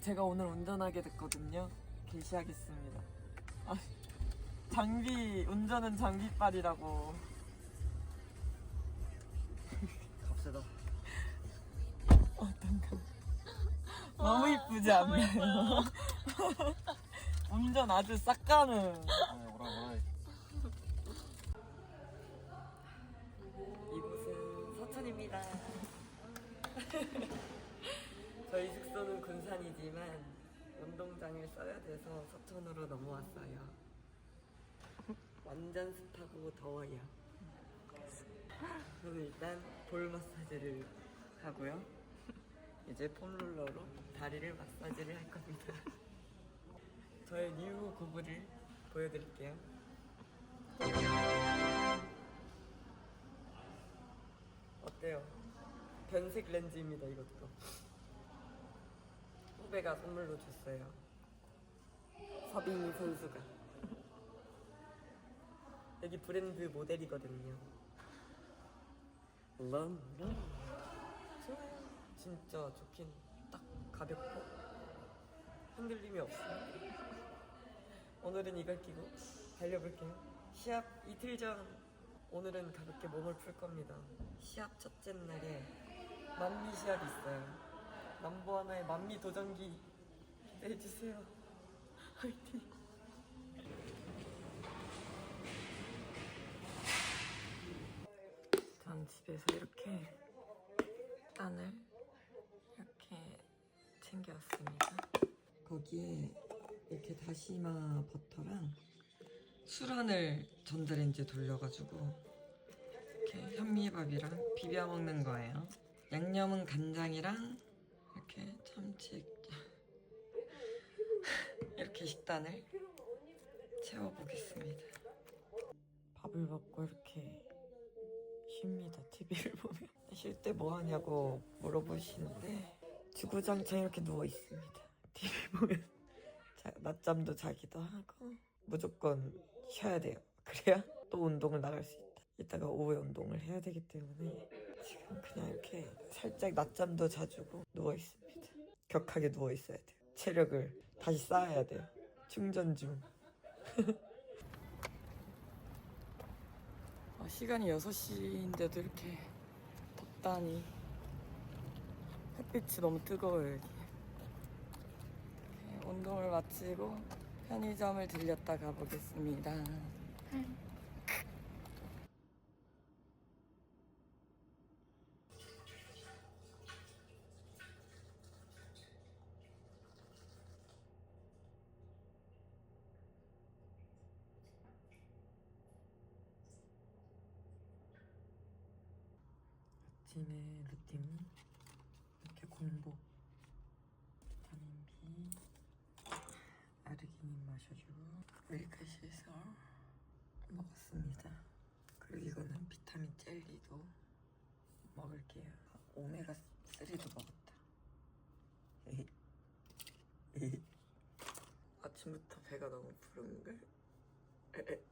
제가 오늘 운전하게 됐거든요. 개시하겠습니다. 아, 장비, 운전은 장비빨이라고. 값세다. 어떤가? 너무 이쁘지 않나요? 운전 아주 싹 가는. 아, 오라 오라. 이곳은 서천입니다. 저희 숙소는 군산이지만 운동장을 써야 돼서 서천으로 넘어왔어요. 완전 습하고 더워요. 저는 일단 볼 마사지를 하고요. 이제 폼롤러로 다리를 마사지를 할 겁니다. 저의 뉴 구부를 보여드릴게요. 어때요? 변색 렌즈입니다 이것도 후배가 선물로 줬어요. 서빈이 선수가. 여기 브랜드 모델이거든요. 런런. 좋아요. 진짜 좋긴 딱 가볍고 흔들림이 없어요. 오늘은 이걸 끼고 달려볼게요. 시합 이틀 전 오늘은 가볍게 몸을 풀 겁니다. 시합 첫째 날에 만미 시합이 있어요. 남보 하나의 만미 도전기 기대해 주세요. 화이팅. 전 집에서 이렇게 딴을 이렇게 챙겨왔습니다. 거기에 이렇게 다시마 버터랑 술안을 전자레인지에 돌려가지고 이렇게 현미밥이랑 비벼 먹는 거예요. 양념은 간장이랑 참치 이렇게 식단을 채워보겠습니다. 밥을 먹고 이렇게 쉽니다. TV를 보면 쉴 때 뭐 하냐고 물어보시는데 주구장창 이렇게 누워 있습니다. TV 보면 자, 낮잠도 자기도 하고 무조건 쉬어야 돼요. 그래야 또 운동을 나갈 수 있다. 이따가 오후에 운동을 해야 되기 때문에 지금 그냥 이렇게 살짝 낮잠도 자주고 누워 있습니다. 격하게 누워 있어야 돼요. 체력을 다시 쌓아야 돼요. 충전 중. 아, 시간이 6시인데도 이렇게 덥다니 햇빛이 너무 뜨거워요 여기 운동을 마치고 편의점을 들렸다 가보겠습니다 아침에 루틴 이렇게 공복. 비타민 B. 아르기닌 마셔주고 밀크시에서 먹었습니다. 그리고 이거는 비타민 젤리도 먹을게요. 오메가 3도 먹었다. 아침부터 배가 너무 부른걸.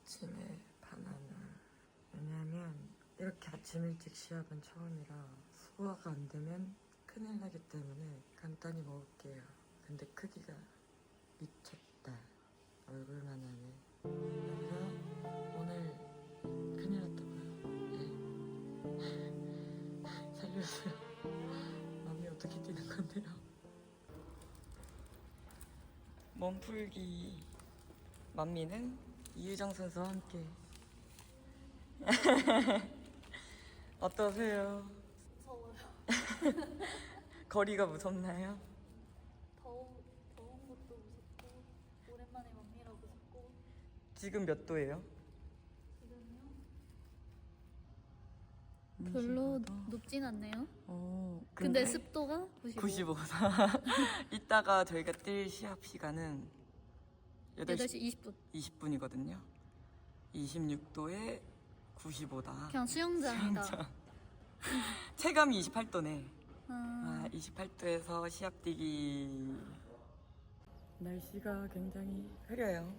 아침에 바나나 왜냐면 이렇게 아침 일찍 시합은 처음이라 소화가 안 되면 큰일 나기 때문에 간단히 먹을게요. 근데 크기가 미쳤다. 얼굴만 하네. 그래서 오늘 큰일 났다고요. 네. 살려주세요. 마음이 어떻게 뛰는 건데요? 몸풀기 만미는 이유정 선수와 함께 어떠세요? 무서워요. 거리가 무섭나요? 더운, 더운 것도 무섭고 오랜만에 mam미라고 싶고 지금 몇 도예요? 지금요? 별로 높진 않네요. 어, 근데, 습도가 95. 95다. 이따가 저희가 뛸 시합 시간은 8시 8시 20분. 20분이거든요. 26도에 95다. 그냥 수영장이다. 체감이 28도네. 아, 아, 28도에서 시합 뛰기. 날씨가 굉장히 흐려요.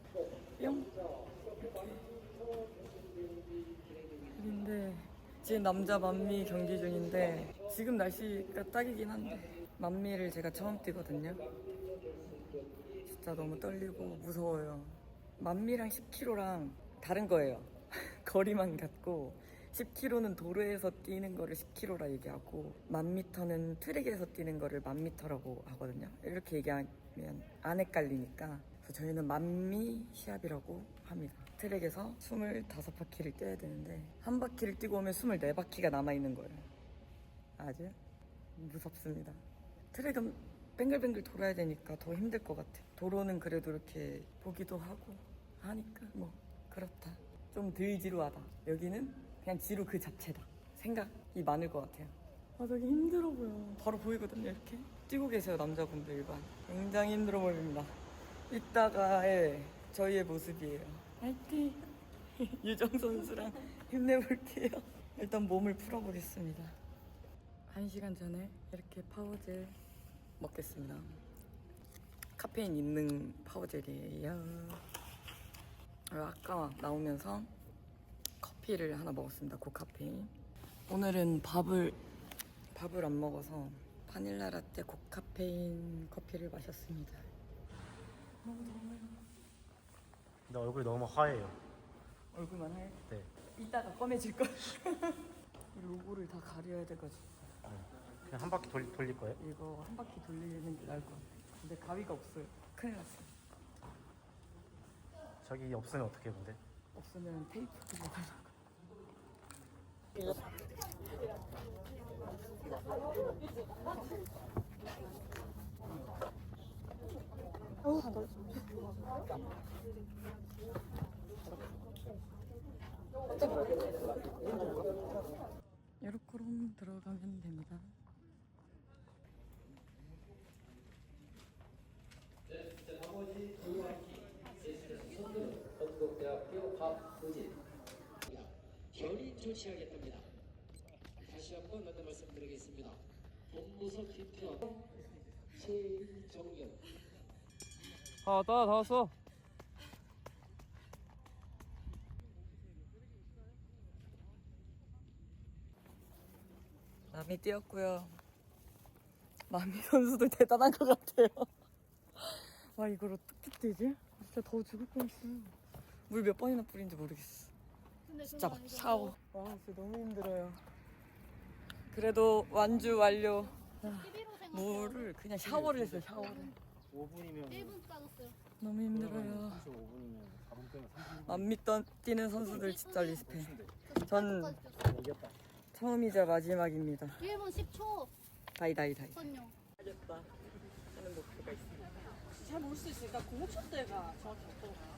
뿅. 이렇게. 흐린데 지금 남자 만미 경기 중인데 지금 날씨가 딱이긴 한데 만미를 제가 처음 뛰거든요. 진짜 너무 떨리고 무서워요. 만미랑 10km랑 다른 거예요. 거리만 같고 10km는 도로에서 뛰는 거를 10km라 얘기하고 만미터는 트랙에서 뛰는 거를 만미터라고 하거든요. 이렇게 얘기하면 안 헷갈리니까 그래서 저희는 만미 시합이라고 합니다. 트랙에서 25바퀴를 뛰어야 되는데 한 바퀴를 뛰고 오면 24바퀴가 남아있는 거예요. 아주 무섭습니다. 트랙은 뱅글뱅글 돌아야 되니까 더 힘들 것 같아. 도로는 그래도 이렇게 보기도 하고 하니까 뭐 그렇다. 좀 덜 지루하다. 여기는 그냥 지루 그 자체다. 생각이 많을 것 같아요. 아 저기 힘들어 보여. 바로 보이거든요 이렇게. 뛰고 계세요 남자분들 일반. 굉장히 힘들어 보입니다. 이따가의 저희의 모습이에요. 화이팅! 유정 선수랑 힘내볼게요. 일단 몸을 풀어보겠습니다. 한 시간 전에 이렇게 파워젤 먹겠습니다. 카페인 있는 파워젤이에요. 아까 나오면서 커피를 하나 먹었습니다. 고카페인. 오늘은 밥을 밥을 안 먹어서 바닐라 라떼 고카페인 커피를 마셨습니다. 근데 얼굴이 너무 하얘요. 얼굴만 해. 네. 이따가 검해질 걸. 이 로고를 다 가려야 돼가지고 그냥 한 바퀴 돌, 돌릴 거예요? 이거 한 바퀴 돌리는 게 나을 것 같아. 근데 가위가 없어요. 큰일 났어. 저기 없으면 어떻게 근데? 없으면 테이프 그거 달라고. 이렇게로 들어가면 됩니다. 건국대학교 박우진 결의 조치하겠답니다. 다시 한번 안내 말씀드리겠습니다. 본부석 뒤편 최정현 다 왔다, 다 왔어. 남이 뛰었고요. 마미 선수도 대단한 것 같아요. 와 이걸 어떻게 뛰지? 진짜 더워 죽을 뻔했어요. 물 몇 번이나 뿌린지 모르겠어. 진짜 막 샤워. 와 진짜 너무 힘들어요. 그래도 완주 완료. 아, 물을 그냥 샤워를 했어요 샤워를. 5분이면 1분 빠졌어요. 너무 힘들어요. 5분이면 4분 빼면 30분 만미 떠- 뛰는 선수들 진짜 리스펙. 전 이겼다. 처음이자 마지막입니다. 1분 10초 다이다이 다이. 선요. 하겠다 하는 목표가 있습니다. 잘 모를 수 있으니까 공업 쳤대가 정확히 어떤가